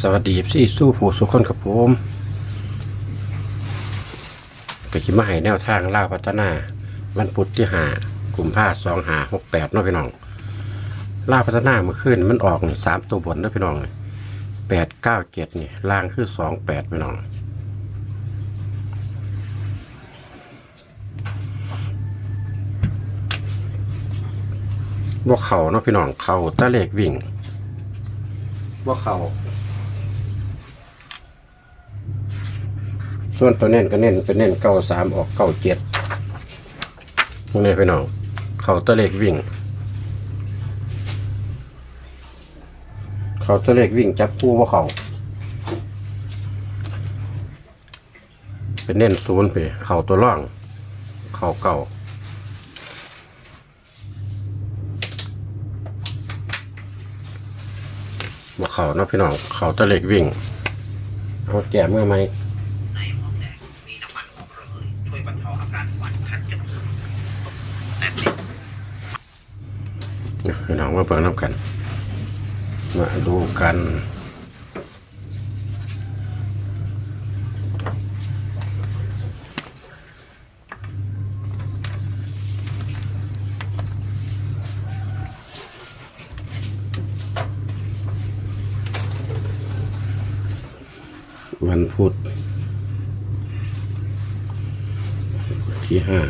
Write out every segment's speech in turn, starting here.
สวัสดีพี่สู้ผู้สุขคนกับผมก็คิดมาให้แนวทางล่าพัฒนาวันพุธที่หากลุ่มผ้าสองหาหกแปดเนาะพี่น้องล่าพัฒนาเมื่อคืนมันออกสามตัวบนเนาะพี่น้องแปดเก้าเจ็ดนี่ล่างคือสองแปดพี่น้องว่าเขาเนาะพี่น้องเขาตะเลกวิ่งว่าเขา ส่วนตัวเน้นก็เน้นเป็นเน้นเก้าสามออกเก้าเจ็ดพวกนี้พี่น้องเขาตะเลกวิ่ง เขาตะเลกวิ่งจับคู่ว่าเขาเป็นเน้นศูนย์ไปเขาตัวร่องเขาเก่าบ่เขาเนาะพี่น้องเขาตะเล็กวิ่งเอาแจมเมื่อไหม ในห้องแดงมีน้ำมันอบระเหยช่วยบรรเทาอาการหวัดคันจมูกแต่ติด พี่น้อง มาเปิดน้ำกัน มาดูกันวันพุธที่ห้า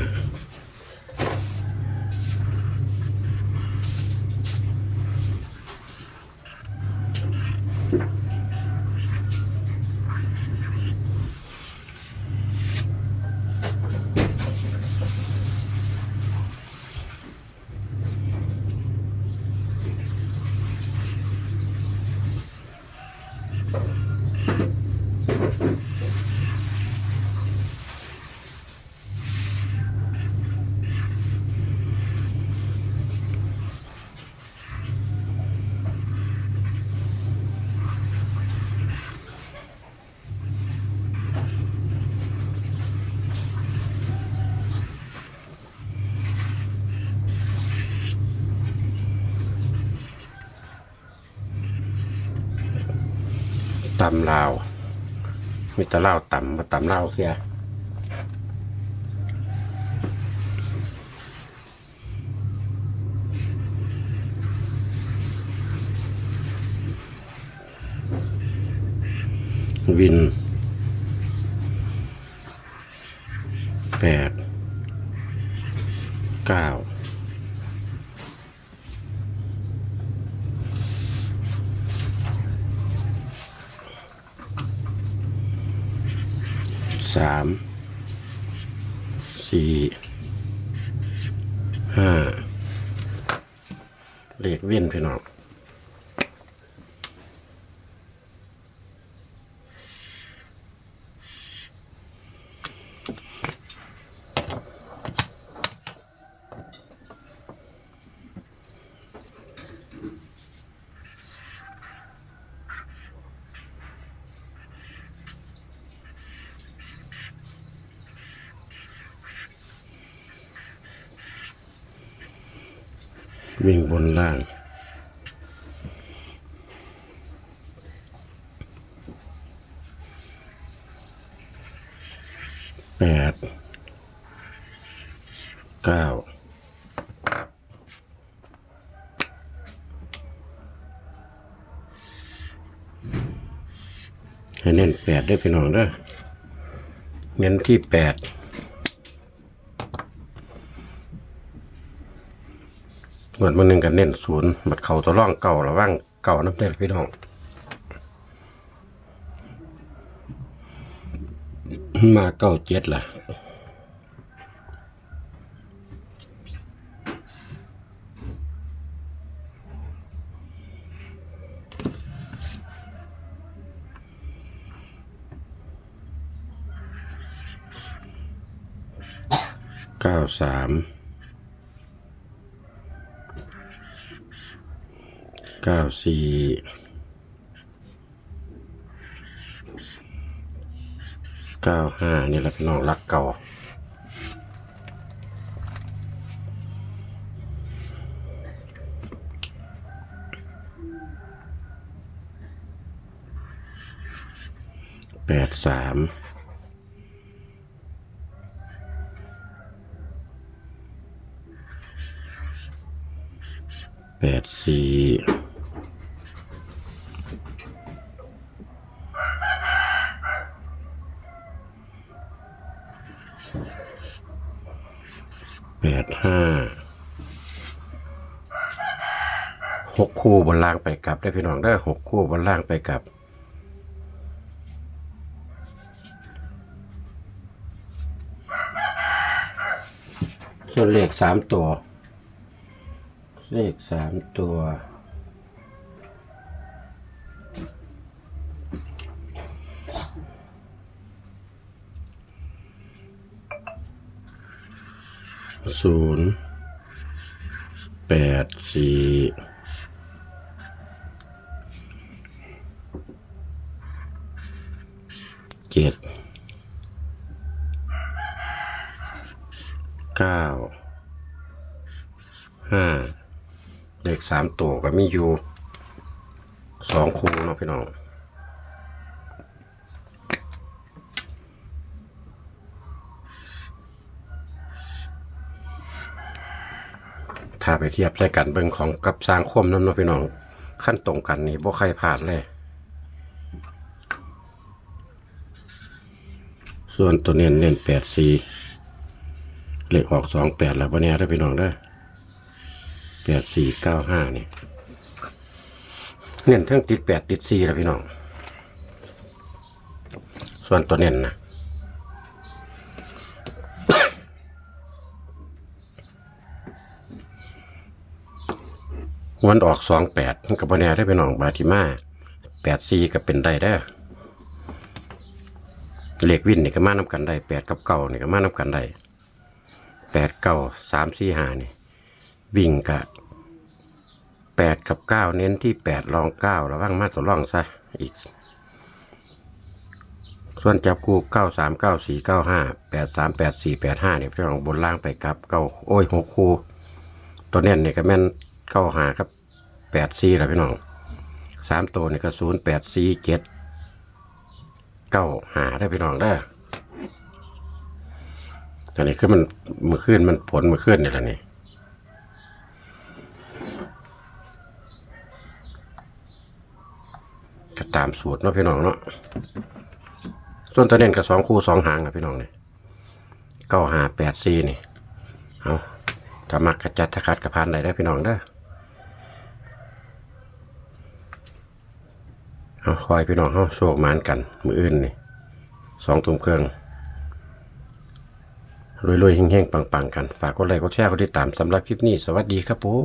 ตำลาว มีแตะลาวตำมาตำเลาเสียวินแปดเก้า สามสี่ห้าเลขเว้นพี่น้อง วิ่งบนล่าง แปด เก้า ให้เน้นแปดด้วยพี่น้องเด้อเน้นที่แปด หมวดมันหนึ่งกันเน้นศูนย์บัดเขาตัวร่องเก่าระว่างเก่าน้ำเต้พี่น้องมาเก้าเจ็ดล่ะเก้าสาม เก้าสี่เก้าห้านี่แหละพี่น้องรักเก่าแปดสามแปดสี่ แปดห้าหกคู่บนล่างไปกลับได้พี่น้องได้หกคู่บนล่างไปกลับส่วนเลขสามตัว เลขสามตัว ศูนย์แปดสี่เจ็ดเก้าห้าเลขสามตัวก็มีอยู่สองคูเนาะพี่น้อง ถ้าไปเทียบใส่กันเบิ่งของกับสร้างคมน้ำเนาะพี่น้องขั้นตรงกันนี่บ่ใครผ่านเลย ส่วนตัวเน้นเน้นแปดสี่เลขออกสองแปดแล้ววันนี้ได้พี่น้องได้แปดสี่เก้าห้านี่เน้นทั้งติดแปดติดสี่แล้วพี่น้อง ส่วนตัวเน้นนะ วันออกสองแปดกับวันนี้ได้อพี่น้องบาติมาแปดสี่ก็เป็นได้ได้เลขวินนี่ก็มานำกันได้แปดกับเก่านี่ก็มานำกันได้แปดเก้าสามสี่ห้านี่วิ่งกะแปดกับเก้าเน้นที่แปดรองเก้าระว่างมาตัวร่องซะอีก ส่วนจับคู่เก้าสามเก้าสี่เก้าห้าแปดสามแปดสี่แปดห้าเนี่ยพี่น้องบนล่างไปกับเก้าโอ้ยหกคู่ ตัวเน้นเนี่ยก็แม่น เก้าหาครับแปดสี่แล้วพี่น้องสามตัวนี่ก็ศูนย์แปดสี่เจ็ดเก้าหาได้พี่น้องได้ออันนี้คือมันมือขึ้นมันผลมือขึ้นนี่แหละนี่ก็ตามสูตรเนาะพี่น้องเนาะส่วนตัวเด่นกับสองคู่สองหางนะพี่น้องเนี่เก้าหาแปดสี่นี่เอาถ้ามักกระจัดทะคัดกระพานได้ได้พี่น้องเด้อ เอาคอยพี่น้องเขาโชคหมานกัน มืออื่นนี่สองตุ่มเครื่องรวยๆเฮงๆปังๆกัน ฝากกดไลค์กดแชร์กดติดตามสำหรับคลิปนี้ สวัสดีครับผม